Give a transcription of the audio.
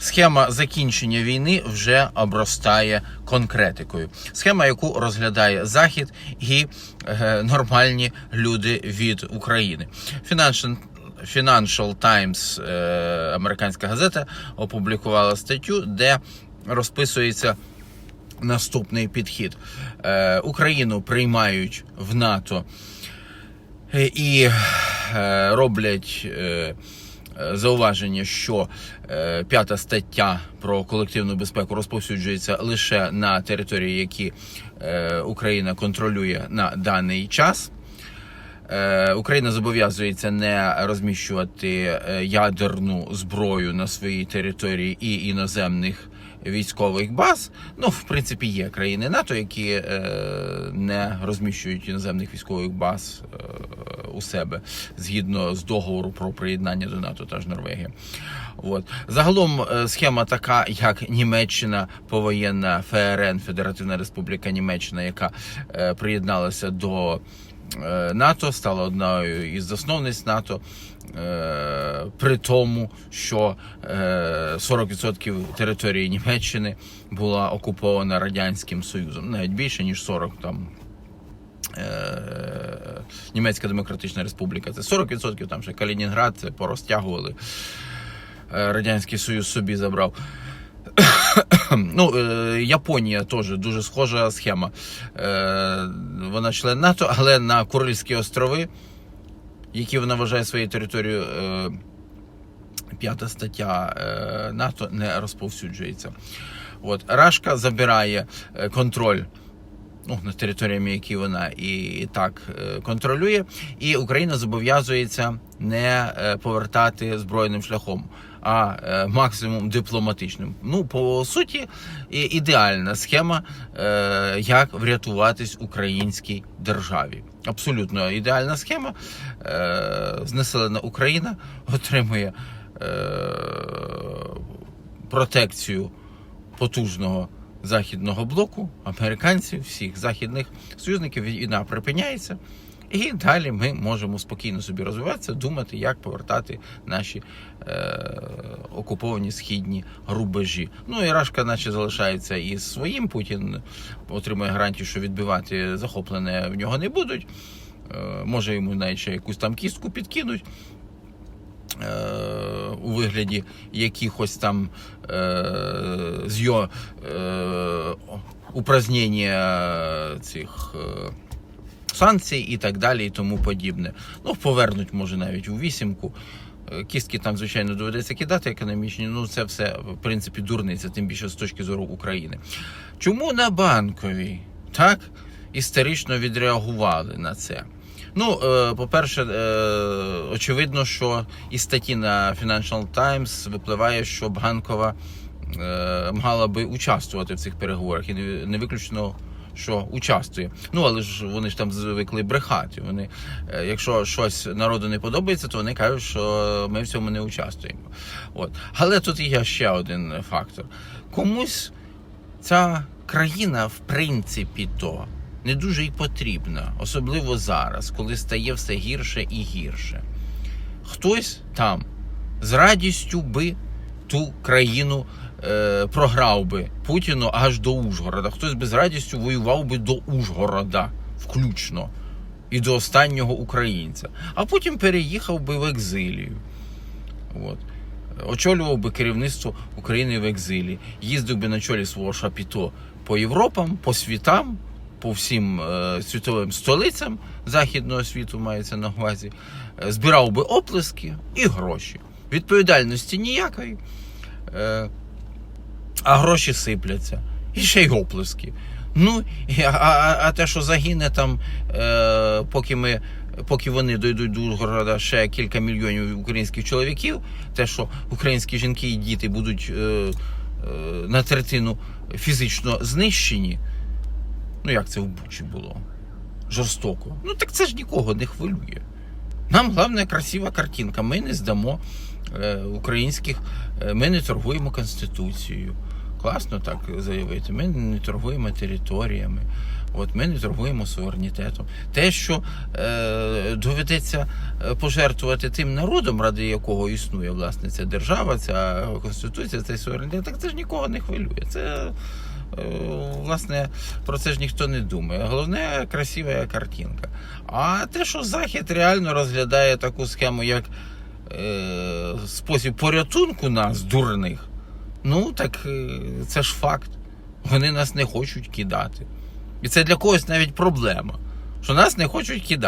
Схема закінчення війни вже обростає конкретикою. Схема, яку розглядає Захід і е, нормальні люди від України. Financial, Financial Times, е, американська газета, опублікувала статтю, де розписується наступний підхід. Е, Україну приймають в НАТО е, і е, роблять е, зауваження, що е, п'ята стаття про колективну безпеку розповсюджується лише на території, які е, Україна контролює на даний час. Е, Україна зобов'язується не розміщувати е, ядерну зброю на своїй території і іноземних військових баз. Ну, в принципі, є країни НАТО, які е, не розміщують іноземних військових баз е, у себе згідно з договору про приєднання до НАТО, та ж Норвегія. От. Загалом е, схема така, як Німеччина повоєнна ФРН, Федеративна Республіка Німеччина, яка е, приєдналася до е, НАТО, стала одною із засновниць НАТО. е, При тому, що е, 40% території Німеччини була окупована Радянським Союзом, навіть більше ніж 40 там. Німецька Демократична Республіка це 40%, там ще Калінінград це порозтягували. Е, Радянський Союз собі забрав. Ну, е, Японія теж дуже схожа схема. Е, Вона член НАТО, але на Курильські острови, які вона вважає своєю територією, п'ята стаття НАТО не розповсюджується. От Рашка забирає контроль. Ну, територіями, які вона і, так е, контролює, і Україна зобов'язується не е, повертати збройним шляхом, а е, максимум дипломатичним. Ну, по суті, ідеальна схема, як врятуватись українській державі. Абсолютно ідеальна схема. Знеселена Україна отримує протекцію потужного західного блоку, американців, всіх західних союзників війна припиняється. І далі ми можемо спокійно собі розвиватися, думати, як повертати наші е, окуповані східні рубежі. Ну і Рашка, наче залишається із своїм. Путін отримує гарантію, що відбивати захоплене в нього не будуть. Е, може йому навіть ще якусь там кістку підкинуть. е, У вигляді якихось там е, е, упразнення цих е, санкцій і так далі, і тому подібне. Ну, повернуть, може, навіть у вісімку. Е, Кістки там, звичайно, доведеться кидати економічні. Ну, це все, в принципі, дурниця, тим більше з точки зору України. Чому на банковій так історично відреагували на це? Ну, е, по-перше, е, очевидно, що із статті на Financial Times випливає, що банкова е, мала би участвувати в цих переговорах, і не, виключно. Що участвує. Ну але ж вони ж там звикли брехати. Вони, якщо щось народу не подобається, то вони кажуть, що ми в цьому не участвуємо. От. Але тут є ще один фактор. Комусь ця країна, в принципі, то не дуже й потрібна, особливо зараз, коли стає все гірше і гірше. Хтось там з радістю би ту країну е, програв би Путіну аж до Ужгорода. Хтось би з радістю воював би до Ужгорода, включно, і до останнього українця. А потім переїхав би в екзилію. От. Очолював би керівництво України в екзилі, їздив би на чолі свого шапіто по Європам, по світам, по всім е, світовим столицям західного світу мається на увазі, е, збирав би оплески і гроші. Відповідальності ніякої, е, а гроші сипляться. І ще й оплески. Ну, а, а, а те, що загине там, е, поки ми. Поки вони дійдуть до Ужгорода ще кілька мільйонів українських чоловіків, те, що українські жінки і діти будуть е, е, на третину фізично знищені, ну як це в Бучі було? Жорстоко. Ну так це ж нікого не хвилює. Нам головне красива картинка. Ми не здамо е, українських, е, ми не торгуємо Конституцією. класно так заявити. Ми не торгуємо територіями. От ми не торгуємо суверенітетом. Те, що е, доведеться е, пожертвувати тим народом, ради якого існує власне ця держава, ця конституція, цей суверенітет, так це ж нікого не хвилює. Це власне про це ж ніхто не думає. Головне красива картинка. А те, що Захід реально розглядає таку схему, як е, спосіб порятунку нас, дурних, ну так е, це ж факт. Вони нас не хочуть кидати. І це для когось навіть проблема, що нас не хочуть кидати.